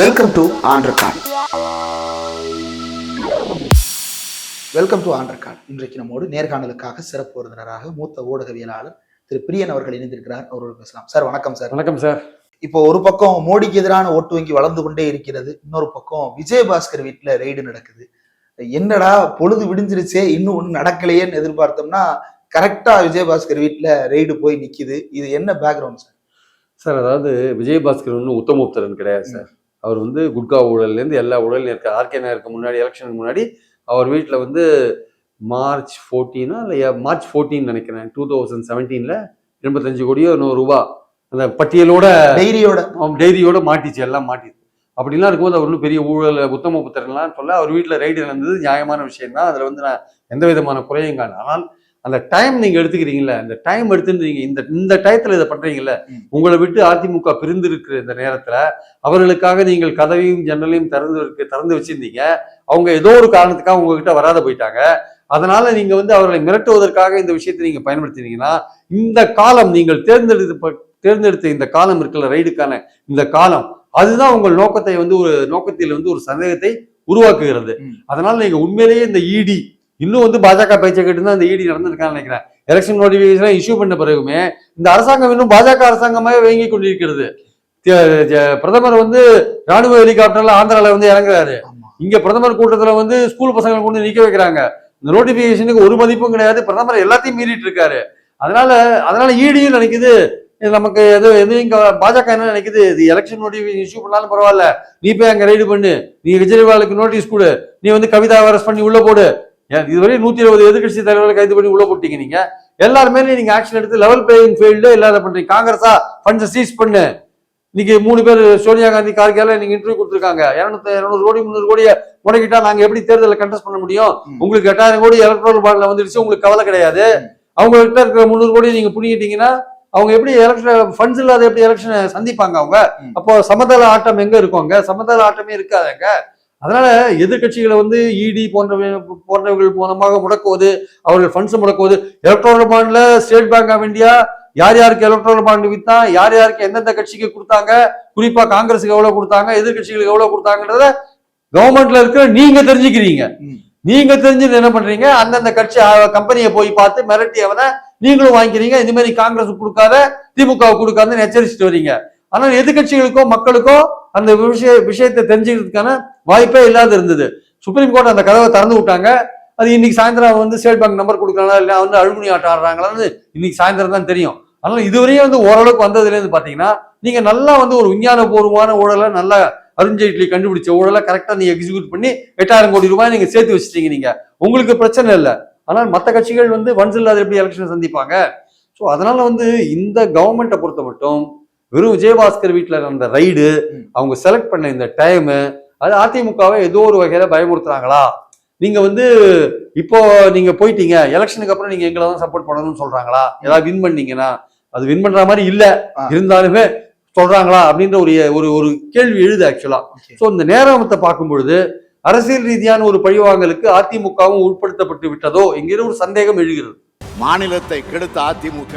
Welcome to ஆண்டர்கான் welcome to ஆண்டர்கான் இன்றைக்கு நம்மோடு நேர்காணலுக்காக சிறப்பு விருந்தினராக மூத்த ஊடகவியலாளர் திரு பிரியன் அவர்கள் இணைந்திருக்கிறார். அவரோடு பேசலாம். சார் வணக்கம் சார். வணக்கம் சார். இப்போ ஒரு பக்கம் மோடிக்கு எதிரான ஓட்டு வங்கி வளர்ந்து கொண்டே இருக்கிறது. இன்னொரு பக்கம் விஜயபாஸ்கர் வீட்டுல ரெய்டு நடக்குது. என்னடா பொழுது விடிஞ்சிருச்சே இன்னும் ஒன்றும் நடக்கலையேன்னு எதிர்பார்த்தோம்னா கரெக்டா விஜயபாஸ்கர் வீட்டுல ரெய்டு போய் நிக்குது. இது என்ன பேக்ரவுண்ட் சார்? சார் அதாவது விஜயபாஸ்கர் ஒன்றும் உத்தமோப்தரன் கிடையாது சார். அவர் வந்து குட்கா ஊழல்லேருந்து எல்லா ஊழலையும் இருக்க ஆர்கே நகருக்கு முன்னாடி எலெக்ஷனுக்கு முன்னாடி அவர் வீட்டில் வந்து மார்ச் ஃபோர்டீனா இல்லை மார்ச் ஃபோர்டீன் நினைக்கிறேன். டூ தௌசண்ட் செவன்டீனில் எண்பத்தஞ்சு கோடியோ நூறு ரூபா அந்த பட்டியலோட டைரியோட. டைரியோட மாட்டிச்சு எல்லாம் மாட்டிச்சு. அப்படிலாம் இருக்கும்போது அவர் ஒன்றும் பெரிய ஊழல் உத்தம புத்திரன்லாம் சொல்ல அவர் வீட்டில் ரைடு நடந்தது நியாயமான விஷயம் தான் அதில் வந்து நான் எந்த விதமான குறையும் காண ஆனால் அந்த டைம் நீங்க எடுத்துக்கிறீங்களே அந்த டைம் எடுத்துன்றீங்க இந்த இந்த டயத்துல இதை பண்றீங்கல்ல. உங்களை விட்டு அதிமுக பிரிந்து இருக்கிற இந்த நேரத்துல அவர்களுக்காக நீங்கள் கதவையும் ஜன்னலையும் திறந்து இருக்கு திறந்து வச்சிருந்தீங்க அவங்க ஏதோ ஒரு காரணத்துக்காக உங்ககிட்ட வராத போயிட்டாங்க அதனால நீங்க வந்து அவர்களை மிரட்டுவதற்காக இந்த விஷயத்தை நீங்க பயன்படுத்தினீங்கன்னா இந்த காலம் நீங்கள் தேர்ந்தெடுத்த தேர்ந்தெடுத்த இந்த காலம் இருக்குல்ல ரைடுக்கான இந்த காலம் அதுதான் உங்கள் நோக்கத்தை வந்து ஒரு நோக்கத்தில் வந்து ஒரு சந்தேகத்தை உருவாக்குகிறது. அதனால நீங்க உண்மையிலேயே இந்த இடி இன்னும் வந்து பாஜக பேச்சை கேட்டு தான் இந்த இடி நடந்திருக்கான்னு நினைக்கிறேன். எலெக்ஷன் நோட்டிபிகேஷன் இஷ்யூ பண்ண பிறகுமே இந்த அரசாங்கம் இன்னும் பாஜக அரசாங்கமாவே இயங்கி கொண்டிருக்கிறது. பிரதமர் வந்து ராணுவ ஹெலிகாப்டர்ல ஆந்திரால வந்து இறங்குறாரு. இங்க பிரதமர் கூட்டத்துல வந்து ஸ்கூல் பசங்களை கொண்டு நிக்க வைக்கிறாங்க. இந்த நோட்டிபிகேஷனுக்கு ஒரு மதிப்பும் கிடையாது. பிரதமர் எல்லாத்தையும் மீறிட்டு இருக்காரு. அதனால அதனால ஈடியும் நினைக்குது. இது நமக்கு எது எதுவும் இங்க பாஜக என்ன நினைக்குது? இது எலெக்ஷன் நோட்டிபிகேஷன் இஷ்யூ பண்ணாலும் பரவாயில்ல. நீ போய் அங்க ரைடு பண்ணு. நீ கெஜ்ரிவாலுக்கு நோட்டீஸ் கொடு. நீ வந்து கவிதா அரெஸ்ட் பண்ணி உள்ள போடு. இதுவரை நூத்தி இருபது எதிர்க்கட்சி தலைவர்களை கைது பண்ணி உள்ள போட்டீங்க நீங்க. எல்லாருமே நீங்க ஆக்ஷன் எடுத்து லெவல் பிளேயிங் ஃபீல்டு இல்லாத பண்றீங்க. காங்கிரஸா ஃபண்ட்ஸை சீஸ் பண்ணு. இன்னைக்கு மூணு பேர் சோனியா காந்தி கார்கேல நீங்க இன்டர்வியூ கொடுத்துருக்காங்க. இருநூத்தி இருநூறு கோடி முந்நூறு கோடியை முடக்கிட்டா நாங்க எப்படி தேர்தலில் கண்டெஸ்ட் பண்ண முடியும். உங்களுக்கு எட்டாயிரம் கோடி எலக்ட்ரல் பாண்ட்ல வந்துருச்சு. உங்களுக்கு கவலை கிடையாது. அவங்க கிட்ட இருக்கிற முந்நூறு கோடி நீங்க புடிங்கிட்டீங்கன்னா அவங்க எப்படி எலக்ஷன் ஃபண்ட்ஸ் இல்லாத எப்படி எலெக்ஷனை சந்திப்பாங்க அவங்க. அப்போ சமதள ஆட்டம் எங்க இருக்கும் அங்க? சமதள ஆட்டமே இருக்காதுங்க அதனால எதிர்க்கட்சிகளை வந்து இடி போன்றவை போன்றவர்கள் மூலமாக முடக்குவது அவர்கள் funds முடக்குவது electoral பாண்ட்ல State Bank of India யார் யாருக்கு எலக்ட்ரல் பாண்ட் வித்தா யார் யாருக்கு எந்தெந்த கட்சிக்கு கொடுத்தாங்க குறிப்பா காங்கிரஸுக்கு எவ்வளவு கொடுத்தாங்க எதிர்க்கட்சிகளுக்கு எவ்வளவு கொடுத்தாங்கன்றத கவர்மெண்ட்ல இருக்கிற நீங்க தெரிஞ்சுக்கிறீங்க. நீங்க தெரிஞ்சு என்ன பண்றீங்க? அந்தந்த கட்சி கம்பெனியை போய் பார்த்து மிரட்டி அவனை நீங்களும் வாங்கிக்கிறீங்க. இந்த மாதிரி காங்கிரஸ் கொடுக்காத திமுக கொடுக்காதுன்னு எச்சரிச்சுட்டு வரீங்க. ஆனால் எதிர்க்கட்சிகளுக்கோ மக்களுக்கோ அந்த விஷய விஷயத்தை தெரிஞ்சுக்கிறதுக்கான வாய்ப்பே இல்லாத இருந்தது. சுப்ரீம் கோர்ட் அந்த கதவை திறந்து விட்டாங்க. அது இன்னைக்கு சாயந்தரம் வந்து ஸ்டேட் பேங்க் நம்பர் கொடுக்குறாங்களா இல்லை வந்து அழுகுனி ஆட்டம் ஆடுறாங்களான்னு இன்னைக்கு சாயந்தரம் தான் தெரியும். அதனால இதுவரையும் வந்து ஓரளவுக்கு வந்ததுலேருந்து பார்த்தீங்கன்னா நீங்கள் நல்லா வந்து ஒரு விஞ்ஞானபூர்வமான ஊழலை நல்லா அருண்ஜேட்லி கண்டுபிடிச்ச ஊழலை கரெக்டாக நீங்கள் எக்ஸிக்யூட் பண்ணி எட்டாயிரம் கோடி ரூபாய் நீங்கள் சேர்த்து வச்சிட்டீங்க நீங்கள் உங்களுக்கு பிரச்சனை இல்லை. ஆனால் மற்ற கட்சிகள் வந்து வன்ஸ் இல்லாத எப்படி எலெக்ஷனை சந்திப்பாங்க. ஸோ அதனால வந்து இந்த கவர்மெண்ட்டை பொறுத்த மட்டும் வெறும் விஜயபாஸ்கர் வீட்டில் நடந்த ரைடு. அவங்க செலக்ட் பண்ண இந்த டைமு அது அதிமுகவை ஏதோ ஒரு வகையில பயமுறுத்துறாங்களா நீங்க வந்து இப்போ நீங்க போயிட்டீங்க எலெக்ஷனுக்கு அப்புறம் நீங்க எங்களை தான் சப்போர்ட் பண்ணணும்னு சொல்றாங்களா ஏதாவது வின் பண்ணீங்கன்னா அது வின் பண்ற மாதிரி இல்ல. இருந்தாலுமே சொல்றாங்களா அப்படின்ற ஒரு ஒரு ஒரு கேள்வி எழுது ஆக்சுவலா Okay. ஸோ இந்த நேரத்தை பார்க்கும் பொழுது அரசியல் ரீதியான ஒரு பழிவாங்கலுக்கு அதிமுகவும் உட்படுத்தப்பட்டு விட்டதோ என்கிற ஒரு சந்தேகம் எழுகிறது மாநிலத்தை கெடுத்த அதிமுக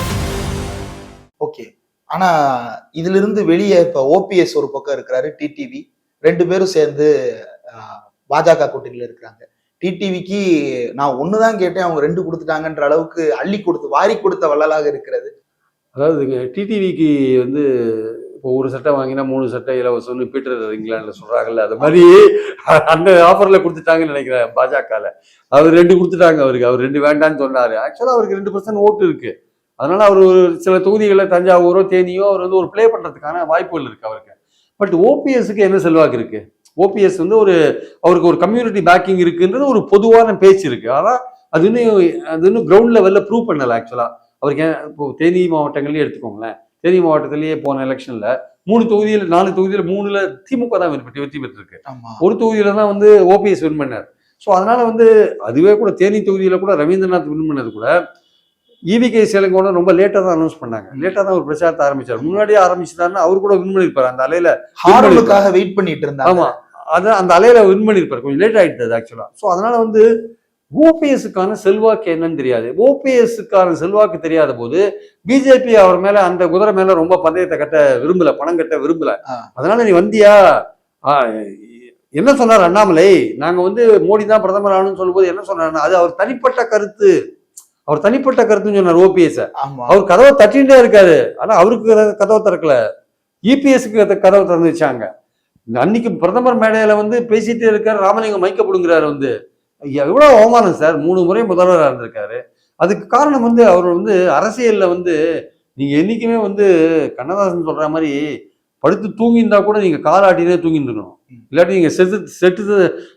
ஆனா இதுல இருந்து வெளியே இப்ப ஓபிஎஸ் ஒரு பக்கம் இருக்கிறாரு டிடிவி ரெண்டு பேரும் சேர்ந்து பாஜக கூட்டணியில இருக்கிறாங்க. டிடிவிக்கு நான் ஒண்ணுதான் கேட்டேன் அவங்க ரெண்டு கொடுத்துட்டாங்கன்ற அளவுக்கு அள்ளி கொடுத்து வாரி கொடுத்த வள்ளலாக இருக்கிறது. அதாவதுங்க டிடிவிக்கு வந்து இப்போ ஒரு சட்டை வாங்கினா மூணு சட்டை இலவசம்னு பீட்டர் இங்கிலாண்டில் சொல்கிறாங்கல்ல அது மாதிரி அந்த ஆஃபரில் கொடுத்துட்டாங்கன்னு நினைக்கிறேன் பாஜகவில் அவர் ரெண்டு கொடுத்துட்டாங்க அவருக்கு அவர் ரெண்டு வேண்டாம்னு சொன்னார். ஆக்சுவலாக அவருக்கு ரெண்டு பர்சன்ட் ஓட்டு இருக்குது அதனால அவர் ஒரு சில தொகுதிகளில் தஞ்சாவூரோ தேனியோ அவர் வந்து ஒரு ப்ளே பண்றதுக்கான வாய்ப்புகள் இருக்கு அவருக்கு. பட் ஓபிஎஸ்க்கு என்ன செல்வாக்கு இருக்கு? ஓபிஎஸ் வந்து ஒரு அவருக்கு ஒரு கம்யூனிட்டி பேக்கிங் இருக்குன்றது ஒரு பொதுவான பேச்சு இருக்கு. ஆனா அது இன்னும் அது இன்னும் கிரவுண்ட் லெவல்ல ப்ரூவ் பண்ணல ஆக்சுவலா அவருக்கு ஏன் இப்போ தேனி மாவட்டங்கள்லயே எடுத்துக்கோங்களேன். தேனி மாவட்டத்திலேயே போன எலெக்ஷன்ல மூணு தொகுதியில் நாலு தொகுதியில் மூணுல திமுக தான் வெற்றி வெற்றி பெற்றிருக்கு. ஒரு தொகுதியில தான் வந்து ஓபிஎஸ் வின் பண்ணார். ஸோ அதனால வந்து அதுவே கூட தேனி தொகுதியில கூட ரவீந்திரநாத் வின் பண்ணது கூட ஈவி கே சேலங்கோட ரொம்ப லேட்டாக தான் அனௌன்ஸ் பண்ணாங்க. லேட்டாக தான் ஒரு பிரச்சாரத்தை ஆரம்பிச்சார். முன்னாடியே ஆரம்பிச்சுட்டாருன்னா அவர் கூட வின் பண்ணியிருப்பாரு. அந்த அலையில ஹாரனுக்காக வெயிட் பண்ணிட்டு இருந்தாங்க. ஆமா. அதான் அந்த அலையில வின் பண்ணியிருப்பாரு. கொஞ்சம் லேட் ஆயிடுது அது ஆக்சுவலா ஸோ அதனால வந்து ஓபிஎஸ்க்கான செல்வாக்கு என்னன்னு தெரியாது. ஓபிஎஸ்க்கான செல்வாக்கு தெரியாத போது பிஜேபி அவர் மேல அந்த குதிரை மேல ரொம்ப பந்தயத்தை கட்ட விரும்பல பணம் கட்ட விரும்பல. அதனால நீ வந்தியா? என்ன சொன்னார் அண்ணாமலை? நாங்க வந்து மோடி தான் பிரதமர் ஆகணும்னு சொல்லும்போது என்ன சொன்னாருன்னா அது அவர் தனிப்பட்ட கருத்து. அவர் தனிப்பட்ட கருத்துன்னு சொன்னார் ஓபிஎஸ் அவர் கதவை தட்டிகிட்டே இருக்காரு. ஆனா அவருக்கு கத- கதவை திறக்கல. இபிஎஸ்க்கு கதவை திறந்து வச்சாங்க. அன்னைக்கு பிரதமர் மேடையில வந்து பேசிட்டே இருக்காரு. ராமலிங்கம் மைக்கப்படுங்கிறாரு வந்து. ஐயா, எவ்வளவு அவமானம் சார். மூணு முறை முதல்வராக இருந்திருக்காரு. அதுக்கு காரணம் வந்து அவர் வந்து அரசியல்ல வந்து நீங்க என்னைக்குமே வந்து கண்ணதாசன் சொல்ற மாதிரி படுத்து தூங்கியிருந்தா கூட நீங்க காலாட்டினே தூங்கிட்டு இருக்கணும். இல்லாட்டி நீங்க செத்து செத்து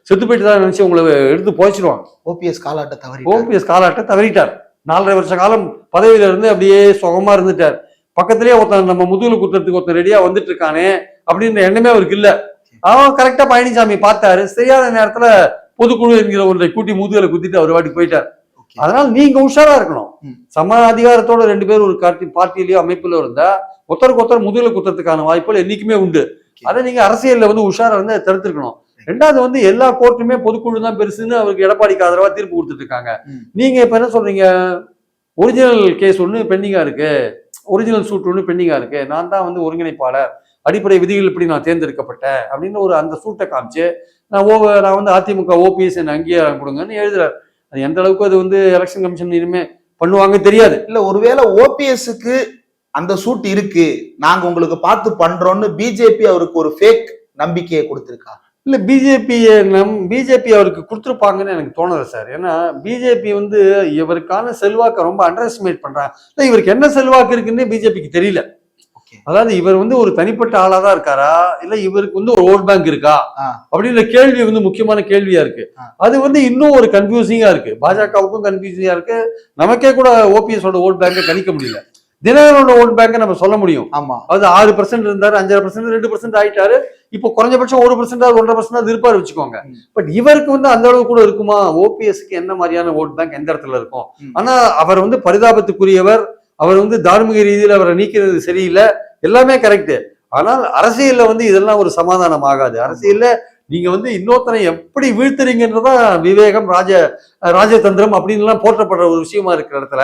செத்து போயிட்டு தான் நினைச்சு உங்களை எடுத்து போய்ச்சிருவாங்க ஓபிஎஸ் காலாட்ட தவறி ஓபிஎஸ் காலாட்ட தவறிட்டார். நாலரை வருஷ காலம் பதவியில இருந்து அப்படியே சுகமா இருந்துட்டார். பக்கத்திலேயே ஒருத்தன் நம்ம முதுகுல குத்துறதுக்கு ஒருத்தன் ரெடியா வந்துட்டு இருக்கானே அப்படின்ற எண்ணமே அவருக்கு இல்ல. அவன் கரெக்டா பழனிசாமி பார்த்தாரு. சரியான நேரத்துல பொதுக்குழு என்கிற ஒன்றை கூட்டி முதுகுல குத்திட்டு அவர் வாட்டி போயிட்டார். அதனால நீங்க உஷாரா இருக்கணும். சம அதிகாரத்தோட ரெண்டு பேரும் ஒரு பார்ட்டி பார்ட்டிலயோ அமைப்புல இருந்தா ஒருத்தருக்கு ஒருத்தர் முதுகுல குத்துறதுக்கான வாய்ப்புகள் என்னைக்குமே உண்டு. அதை நீங்க அரசியல்ல வந்து உஷாரா வந்து தடுத்துருக்கணும். ரெண்டாவது வந்து எல்லா கோர்ட்டுமே பொதுக்குழு தான் பெருசுன்னு அவருக்கு எடப்பாடிக்கு ஆதரவா தீர்ப்பு கொடுத்துட்டு இருக்காங்க. நீங்க இப்ப என்ன சொல்றீங்க? ஒரிஜினல் கேஸ் ஒன்று பெண்டிங்கா இருக்கு. ஒரிஜினல் சூட் ஒன்று பெண்டிங்கா இருக்கு. நான் தான் வந்து ஒருங்கிணைப்பாளர். அடிப்படை விதிகள் இப்படி நான் தேர்ந்தெடுக்கப்பட்டேன். அப்படின்னு ஒரு அந்த சூட்டை காமிச்சு நான் ஓ நான் வந்து அதிமுக ஓபிஎஸ் என்ன அங்கீகாரம் கொடுங்கன்னு எழுதுறாரு. அது எந்த அளவுக்கு அது வந்து எலெக்ஷன் கமிஷன் இனிமே பண்ணுவாங்க தெரியாது. இல்ல ஒருவேளை ஓபிஎஸ்க்கு அந்த சூட் இருக்கு நாங்க உங்களுக்கு பார்த்து பண்றோம்னு பிஜேபி அவருக்கு ஒரு ஃபேக் நம்பிக்கையை கொடுத்திருக்கா? இல்ல பிஜேபி நம் பிஜேபி அவருக்கு கொடுத்துருப்பாங்கன்னு எனக்கு தோணல சார். ஏன்னா பிஜேபி வந்து இவருக்கான செல்வாக்கை ரொம்ப அண்டர் எஸ்டிமேட் பண்றாங்க இவருக்கு என்ன செல்வாக்கு இருக்குன்னு பிஜேபிக்கு தெரியல. அதாவது இவர் வந்து ஒரு தனிப்பட்ட ஆளா தான் இருக்காரா? இல்ல இவருக்கு வந்து ஒரு ஓட் பேங்க் இருக்கா. அப்படின்ற கேள்வி வந்து முக்கியமான கேள்வியா இருக்கு. அது வந்து இன்னும் ஒரு கன்ஃபியூசிங்கா இருக்கு. பாஜகவுக்கும் கன்ஃபியூசிங்கா இருக்கு. நமக்கே கூட ஓபிஎஸ் ஓட பேங்கை கணிக்க முடியல. தினகரனோட ஓட் பேங்கை நம்ம சொல்ல முடியும். ஆமா. அது ஆறு பர்சன்ட் இருந்தாரு அஞ்சரை பர்சன்ட் ரெண்டு பர்சன்ட் ஆயிட்டாரு. இப்போ குறைஞ்சபட்சம் ஒரு பர்சன்ட் ஒன்றரை பர்சன்ட் இருப்பாரு வச்சுக்கோங்க. பட் இவருக்கு வந்து அந்த அளவு கூட இருக்குமா? ஓபிஎஸ்க்கு என்ன மாதிரியான ஓட் பேங்க் எந்த இடத்துல இருக்கும். ஆனா அவர் வந்து பரிதாபத்துக்குரியவர். அவர் வந்து தார்மீக ரீதியில் அவரை நீக்கிறது சரியில்லை. எல்லாமே கரெக்டு ஆனால் அரசியலில் வந்து இதெல்லாம் ஒரு சமாதானம் ஆகாது. அரசியலில் நீங்கள் வந்து இன்னொருத்தனை எப்படி வீழ்த்துறீங்கன்றதான் விவேகம் ராஜ ராஜதந்திரம் அப்படின்லாம் போற்றப்படுற ஒரு விஷயமா இருக்கிற இடத்துல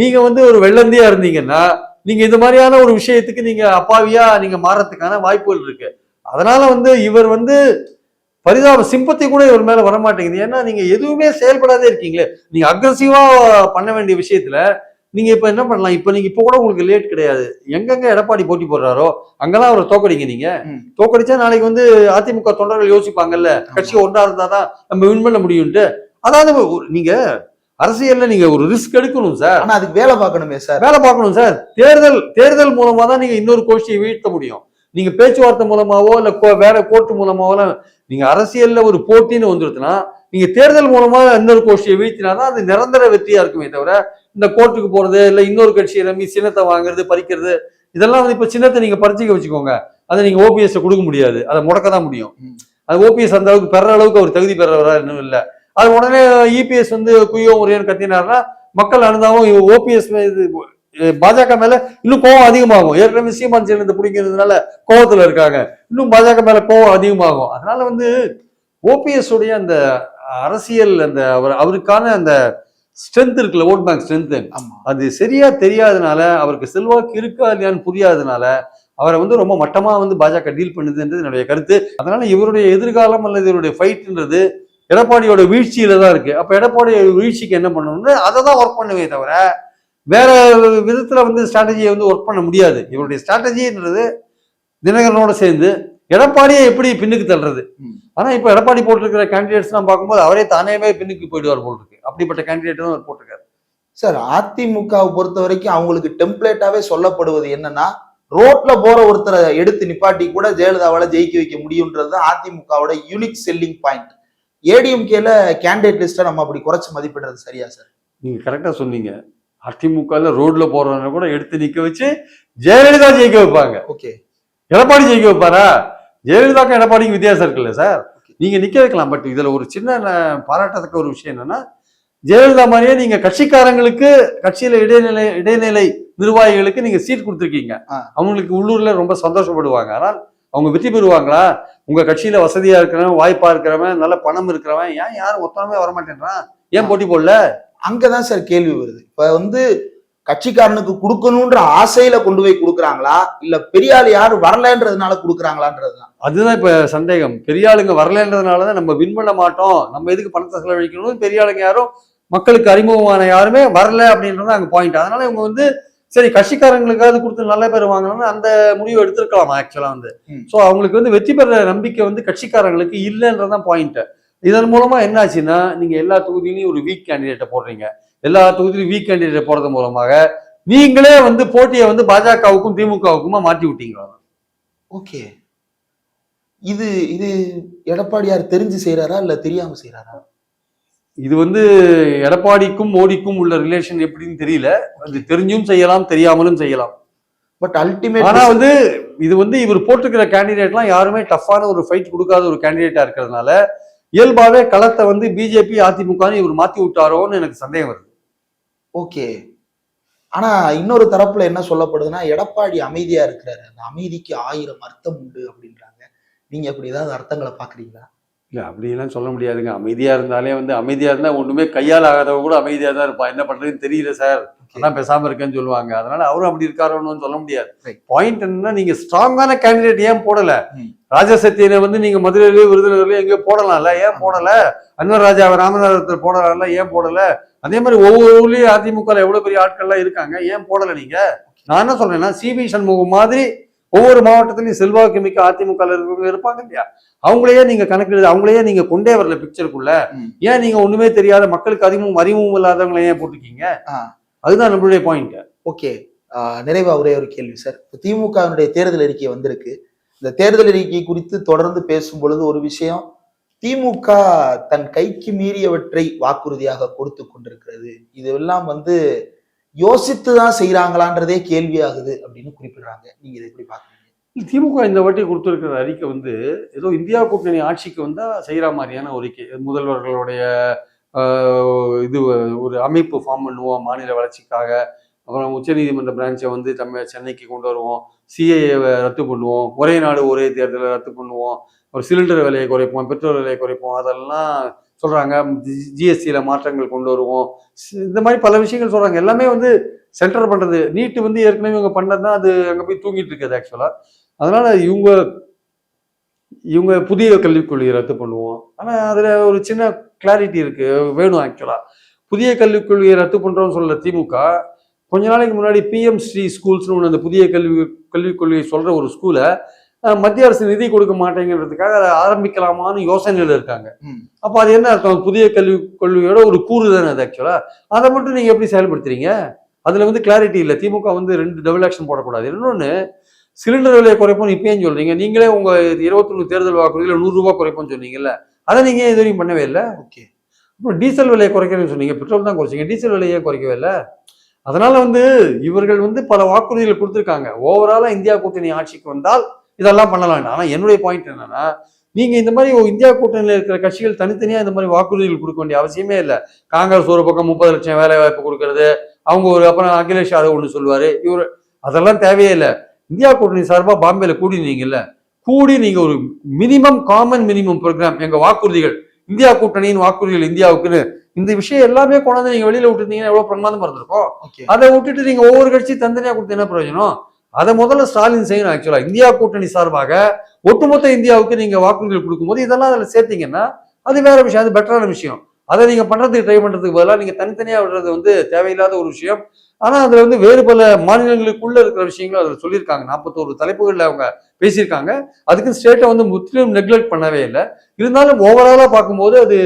நீங்கள் வந்து ஒரு வெள்ளந்தியா இருந்தீங்கன்னா நீங்கள் இந்த மாதிரியான ஒரு விஷயத்துக்கு நீங்கள் அப்பாவியாக நீங்கள் மாறத்துக்கான வாய்ப்புகள் இருக்கு. அதனால வந்து இவர் வந்து பரிதாப சிம்பத்தி கூட இவர் மேலே வர மாட்டேங்குது ஏன்னா நீங்கள் எதுவுமே செயல்படாதே இருக்கீங்களே. நீங்கள் அக்ரஸிவாக பண்ண வேண்டிய விஷயத்தில் நீங்க இப்ப என்ன பண்ணலாம்? இப்ப நீங்க இப்ப கூட உங்களுக்கு லேட் கிடையாது. எங்கெங்க எடப்பாடி போட்டி போடுறாரோ அங்கெல்லாம் அவரை தோக்கடிங்க நீங்க. தோக்கடிச்சா நாளைக்கு வந்து அதிமுக தொண்டர்கள் யோசிப்பாங்கல்ல. கட்சி ஒன்றா இருந்தாதான் நம்ம வின் பண்ண முடியும்ட்டு அதாவது நீங்க அரசியல்ல நீங்க ஒரு ரிஸ்க் எடுக்கணும் சார் ஆனா அதுக்கு வேலை பார்க்கணுமே சார் வேலை பார்க்கணும் சார் தேர்தல் தேர்தல் மூலமா தான் நீங்க இன்னொரு கோஷ்டியை வீழ்த்த முடியும். நீங்க பேச்சுவார்த்தை மூலமாவோ இல்ல வேற கோர்ட் மூலமாவோ நீங்க அரசியல்ல ஒரு போட்டின்னு வந்துருச்சுன்னா நீங்க தேர்தல் மூலமா இன்னொரு கோஷ்டியை வீழ்த்தினாதான் அது நிரந்தர வெற்றியா இருக்குமே தவிர இந்த கோர்ட்டுக்கு போறது இல்ல இன்னொரு கட்சியை நம்பி சின்னத்தை வாங்குறது பறிக்கிறது இதெல்லாம் வந்து இப்ப சின்னத்தை நீங்க பறிச்சுக்க வச்சுக்கோங்க. அதை நீங்க ஓபிஎஸ் கொடுக்க முடியாது. அதை முடக்க தான் முடியும். அது ஓபிஎஸ் அந்த அளவுக்கு பெற அளவுக்கு அவர் தகுதி பெறவரா இன்னும் இல்ல. அது உடனே இபிஎஸ் வந்து குய்யோ முறையோன்னு கத்தினாருன்னா மக்கள் அனுதாவும் ஓபிஎஸ் இது பாஜக மேல இன்னும் கோவம் அதிகமாகும். ஏற்கனவே சீமான் சேர்ந்து பிடிக்கிறதுனால கோவத்துல இருக்காங்க. இன்னும் பாஜக மேல கோவம் அதிகமாகும். அதனால வந்து ஓபிஎஸ் உடைய அந்த அரசியல் அந்த அவர் அவருக்கான அந்த ஸ்ட்ரென்த் இருக்குல்ல ஓட் பேங்க் ஸ்ட்ரென்த் ஆமா. அது சரியா தெரியாதனால அவருக்கு செல்வாக்கு இருக்கா இல்லையான்னு புரியாதனால அவரை வந்து ரொம்ப மட்டமா வந்து பாஜக டீல் பண்ணுதுன்றது என்னுடைய கருத்து. அதனால இவருடைய எதிர்காலம் அல்லது இவருடைய ஃபைட்ன்றது எடப்பாடியோட வீழ்ச்சியில தான் இருக்கு. அப்ப எடப்பாடி வீழ்ச்சிக்கு என்ன பண்ணணும்னு அதை தான் ஒர்க் பண்ணுவே தவிர வேற விதத்துல வந்து ஸ்ட்ராட்டஜியை வந்து ஒர்க் பண்ண முடியாது. இவருடைய ஸ்ட்ராட்டஜின்றது தினகரனோட சேர்ந்து எடப்பாடியை எப்படி பின்னுக்கு தள்ளுறது. ஆனா இப்ப எடப்பாடி போட்டிருக்கிற கேண்டிடேட்ஸ் எல்லாம் பார்க்கும்போது அவரே தானேவே பின்னுக்கு போயிடுவார் போல் இருக்கு. அப்படிப்பட்ட கேண்டிடேட் தான் அவர் போட்டிருக்காரு. சார் அதிமுகவை பொறுத்த வரைக்கும் அவங்களுக்கு டெம்ப்ளேட்டாவே சொல்லப்படுவது என்னன்னா ரோட்ல போற ஒருத்தரை எடுத்து நிப்பாட்டி கூட ஜெயலலிதாவால ஜெயிக்க வைக்க முடியும்ன்றது தான் அதிமுகவோட யூனிக் செல்லிங் பாயிண்ட் ஏடிஎம்கேல கேண்டிடேட் லிஸ்ட்டை நம்ம அப்படி குறைச்சு மதிப்பிடுறது சரியா சார்? நீங்க கரெக்டா சொன்னீங்க. அதிமுகல ரோட்ல போறவங்க கூட எடுத்து நிக்க வச்சு ஜெயலலிதா ஜெயிக்க வைப்பாங்க. ஓகே எடப்பாடி ஜெயிக்க வைப்பாரா? ஜெயலலிதாக்கும் எடப்பாடிக்கும் வித்தியாசம் இருக்குல்ல சார்? நீங்க நிக்க வைக்கலாம் பட் இதுல ஒரு சின்ன பாராட்டத்தக்க ஒரு விஷயம் என்னன்னா ஜெயலலிதா மாதிரியே நீங்க கட்சிக்காரங்களுக்கு கட்சியில இடைநிலை இடைநிலை நிர்வாகிகளுக்கு நீங்க சீட் கொடுத்துருக்கீங்க. அவங்களுக்கு உள்ளூர்ல ரொம்ப சந்தோஷப்படுவாங்க. ஆனால் அவங்க வெற்றி பெறுவாங்களா? உங்க கட்சியில வசதியா இருக்கிறவன் வாய்ப்பா இருக்கிறவன் நல்ல பணம் இருக்கிறவன் ஏன் யாரும் ஒத்தனமே வரமாட்டேன்றான்? ஏன் போட்டி போடல? அங்கதான் சார் கேள்வி வருது. இப்ப வந்து கட்சிக்காரனுக்கு கொடுக்கணும்ன்ற ஆசையில கொண்டு போய் கொடுக்குறாங்களா? இல்ல பெரிய ஆள் யாரும் வரலன்றதுனால கொடுக்குறாங்களான்றதுதான். அதுதான் இப்ப சந்தேகம். பெரிய ஆளுங்க வரலன்றதுனாலதான் நம்ம வின் பண்ண மாட்டோம். நம்ம எதுக்கு பணத்தை செலவழிக்கணும்? பெரிய ஆளுங்க யாரும் மக்களுக்கு அறிமுகமான யாருமே வரல அப்படின்றது அங்க பாயிண்ட் அதனால இவங்க வந்து சரி கட்சிக்காரங்களுக்காவது கொடுத்து நல்ல பேர் வாங்கணும்னு அந்த முடிவு எடுத்திருக்கலாம் ஆக்சுவலா வந்து. சோ அவங்களுக்கு வந்து வெற்றி பெற நம்பிக்கை வந்து கட்சிக்காரங்களுக்கு இல்லைன்றதான் பாயிண்ட் இதன் மூலமா என்ன ஆச்சுன்னா நீங்க எல்லா தொகுதியிலையும் ஒரு வீக் கேண்டிடேட்டை போடுறீங்க. எல்லா தொகுதியிலும் வீக் கேண்டிடேட் போடுறது மூலமாக நீங்களே வந்து போட்டியை வந்து பாஜகவுக்கும் திமுகவுக்குமா மாற்றி விட்டீங்களா? ஓகே இது இது எடப்பாடியார் தெரிஞ்சு செய்யறாரா இல்ல தெரியாம செய்யறாரா இது வந்து எடப்பாடிக்கும் மோடிக்கும் உள்ள ரிலேஷன் எப்படின்னு தெரியல. அது தெரிஞ்சும் செய்யலாம் தெரியாமலும் செய்யலாம். பட் அல்டிமேட் ஆனா வந்து இது வந்து இவர் போட்டிருக்கிற கேண்டிடேட்லாம் யாருமே டஃப்பான ஒரு ஃபைட் கொடுக்காத ஒரு கேண்டிடேட்டா இருக்கிறதுனால இயல்பாவே களத்தை வந்து பிஜேபி அதிமுகன்னு இவர் மாத்தி விட்டாரோன்னு எனக்கு சந்தேகம் வருது. ஓகே. ஆனா இன்னொரு தரப்புல என்ன சொல்லப்படுதுன்னா எடப்பாடி அமைதியா இருக்கிறாரு. அந்த அமைதிக்கு ஆயிரம் அர்த்தம் உண்டு அப்படின்றாங்க. நீங்க அப்படி ஏதாவது அர்த்தங்களை பாக்குறீங்களா இல்ல அப்படியெல்லாம் சொல்ல முடியாதுங்க. அமைதியா இருந்தாலே வந்து அமைதியா இருந்தா ஒண்ணுமே கையால் ஆகாதவங்க கூட அமைதியா தான் இருப்பான். என்ன பண்றதுன்னு தெரியல சார் அதான் பேசாம இருக்கேன்னு சொல்லுவாங்க. அதனால அவரும் அப்படி இருக்காரோன்னு சொல்ல முடியாது. பாயிண்ட் என்னன்னா நீங்க ஸ்ட்ராங்கான கேண்டிடேட் ஏன் போடல. ராஜசத்தியனை வந்து நீங்க மதுரையிலயோ விருதுநகர்லயோ எங்கேயோ போடலாம்ல? ஏன் போடல? அன்வர் ராஜா ராமநாதத்தில் போடலாம்ல? ஏன் போடல? அதே மாதிரி ஒவ்வொரு ஊர்லயும் அதிமுக எவ்வளவு பெரிய ஆட்கள்லாம் இருக்காங்க ஏன் போடல நீங்க? நான் என்ன சொல்றேன்னா சிபி சண்முகம் மாதிரி ஒவ்வொரு மாவட்டத்திலையும் செல்வாக்கு மிக்க அதிமுக இருக்கவங்க இருப்பாங்க இல்லையா? அவங்களையே நீங்க கணக்கெடு அவங்களையே நீங்க கொண்டே வரல பிக்சருக்குள்ள. ஏன் நீங்க ஒண்ணுமே தெரியாத மக்களுக்கு அறிமுகம் அறிமுகம் இல்லாதவங்களை ஏன் போட்டிருக்கீங்க. அதுதான் நம்மளுடைய பாயிண்ட் ஓகே. நிறைவா ஒரே ஒரு கேள்வி சார். இப்ப திமுகவினுடைய தேர்தல் அறிக்கை வந்திருக்கு. இந்த தேர்தல் அறிக்கை குறித்து தொடர்ந்து பேசும் பொழுது ஒரு விஷயம் திமுக தன் கைக்கு மீறியவற்றை வாக்குறுதியாக கொடுத்து கொண்டிருக்கிறது. இதெல்லாம் வந்து யோசித்து தான் செய்கிறாங்களான்றதே கேள்வியாகுது அப்படின்னு குறிப்பிடுறாங்க. நீங்கள் இதை எப்படி பார்க்குறீங்க? திமுக இந்த வாட்டி கொடுத்துருக்கிற அறிக்கை வந்து ஏதோ இந்தியா கூட்டணி ஆட்சிக்கு வந்தால் செய்கிற மாதிரியான ஒரிக்கை அறிக்கை முதல்வர்களுடைய இது ஒரு அமைப்பு ஃபார்ம் பண்ணுவோம் மாநில வளர்ச்சிக்காக. அப்புறம் உச்சநீதிமன்ற பிரான்ச்சை வந்து நம்ம சென்னைக்கு கொண்டு வருவோம். சிஏஏவை ரத்து பண்ணுவோம். ஒரே நாடு ஒரே தேர்தலை ரத்து பண்ணுவோம். ஒரு சிலிண்டர் விலையை குறைப்போம் பெட்ரோல் விலையை குறைப்போம் அதெல்லாம் சொல்கிறாங்க ஜிஎஸ்டியில் மாற்றங்கள் கொண்டு வருவோம். இந்த மாதிரி பல விஷயங்கள் சொல்கிறாங்க எல்லாமே வந்து சென்டர் பண்ணுறது நீட்டு வந்து ஏற்கனவே இவங்க பண்ணது தான் அது அங்கே போய் தூங்கிட்டு இருக்குது ஆக்சுவலாக அதனால் இவங்க இவங்க புதிய கல்விக் கொள்கையை ரத்து பண்ணுவோம். ஆனால் அதில் ஒரு சின்ன கிளாரிட்டி இருக்குது வேணும் ஆக்சுவலாக புதிய கல்விக் கொள்கையை ரத்து பண்ணுறோம்னு சொல்ல திமுக. கொஞ்ச நாளைக்கு முன்னாடி பிஎம் ஸ்ரீ ஸ்கூல்ஸ்னு ஒன்று அந்த புதிய கல்வி கல்விக் கொள்கையை சொல்கிற ஒரு ஸ்கூலை மத்திய அரசு நிதி கொடுக்க மாட்டேங்கிறதுக்காக அதை ஆரம்பிக்கலாமான்னு யோசனையில் இருக்காங்க. அப்போ அது என்ன அர்த்தம்? புதிய கல்விக் கொள்கையோட ஒரு கூறு தானே அது ஆக்சுவலா அதை மட்டும் நீங்க எப்படி செயல்படுத்துறீங்க? அதுல வந்து கிளாரிட்டி இல்லை. திமுக வந்து ரெண்டு டபுள் ஆக்ஷன் போடக்கூடாது. இன்னொன்னு சிலிண்டர் விலையை குறைப்போம்னு இப்பயும் சொல்றீங்க? நீங்களே உங்க இருபத்தொன்னு தேர்தல் வாக்குறுதியில் நூறு ரூபாய் குறைப்போம்னு சொன்னீங்கல்ல. அதை நீங்க ஏன் இது பண்ணவே இல்லை? ஓகே. அப்புறம் டீசல் விலையை குறைக்கிறேன்னு சொன்னீங்க. பெட்ரோல் தான் குறைச்சிங்க. டீசல் விலையை குறைக்கவே இல்லை? அதனால வந்து இவர்கள் வந்து பல வாக்குறுதிகள் கொடுத்துருக்காங்க. ஓவராலா இந்தியா கூட்டணி ஆட்சிக்கு வந்தால் இதெல்லாம் பண்ணலாம் ஆனா என்னுடைய பாயிண்ட் என்னன்னா நீங்க இந்த மாதிரி இந்தியா கூட்டணியில் இருக்கிற கட்சிகள் தனித்தனியா இந்த மாதிரி வாக்குறுதிகள் கொடுக்க வேண்டிய அவசியமே இல்லை. காங்கிரஸ் ஒரு பக்கம் முப்பது லட்சம் வேலை வாய்ப்பு கொடுக்கறது. அவங்க ஒரு அப்புறம் அகிலேஷ் யாதவ் ஒன்று சொல்லுவாரு. இவர் அதெல்லாம் தேவையே இல்லை. இந்தியா கூட்டணி சார்பா பாம்பேல கூடினீங்கல்ல கூடி நீங்க ஒரு மினிமம் காமன் மினிமம் ப்ரோக்ராம் எங்க வாக்குறுதிகள் இந்தியா கூட்டணியின் வாக்குறுதிகள் இந்தியாவுக்குன்னு இந்த விஷயம் எல்லாமே கொண்டாந்து நீங்க வெளியில விட்டுருந்தீங்கன்னா எவ்வளவு பிரமாதம் இருந்திருக்கும்? ஓகே அதை விட்டுட்டு நீங்க ஒவ்வொரு கட்சி தனித்தனியா கொடுத்து என்ன பிரயோஜனம்? அதை முதல்ல ஸ்டாலின் செய்யணும் ஆக்சுவலாக இந்தியா கூட்டணி சார்பாக ஒட்டுமொத்த இந்தியாவுக்கு நீங்கள் வாக்குறுதிகள் கொடுக்கும்போது இதெல்லாம் அதில் சேர்த்தீங்கன்னா அது வேற விஷயம் அது பெட்டரான விஷயம். அதை நீங்கள் பண்ணுறதுக்கு ட்ரை பண்ணுறதுக்கு பதிலாக நீங்கள் தனித்தனியாக விடுறது வந்து தேவையில்லாத ஒரு விஷயம். ஆனால் அதில் வந்து வேறு பல மாநிலங்களுக்குள்ளே இருக்கிற விஷயங்களும் அதில் சொல்லியிருக்காங்க. நாற்பத்தோரு தலைப்புகளில் அவங்க பேசியிருக்காங்க. அதுக்கு ஸ்டேட்டை வந்து முற்றிலும் நெக்லெக்ட் பண்ணவே இல்லை. இருந்தாலும் ஓவராலாக பார்க்கும்போது அது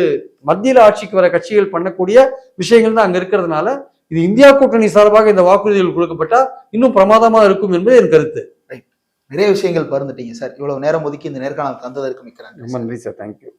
மத்தியில் ஆட்சிக்கு வர கட்சிகள் பண்ணக்கூடிய விஷயங்கள் தான் அங்கே இருக்கிறதுனால இது இந்தியா கூட்டணி சார்பாக இந்த வாக்குறுதிகள் கொடுக்கப்பட்டா இன்னும் பிரமாதமா இருக்கும் என்பது என் கருத்து. நிறைய விஷயங்கள் பகிர்ந்துட்டீங்க சார். இவ்வளவு நேரம் ஒதுக்கி இந்த நேர்காணல் தந்ததற்கு மிக்க நன்றி ரொம்ப நன்றி சார். தேங்க்யூ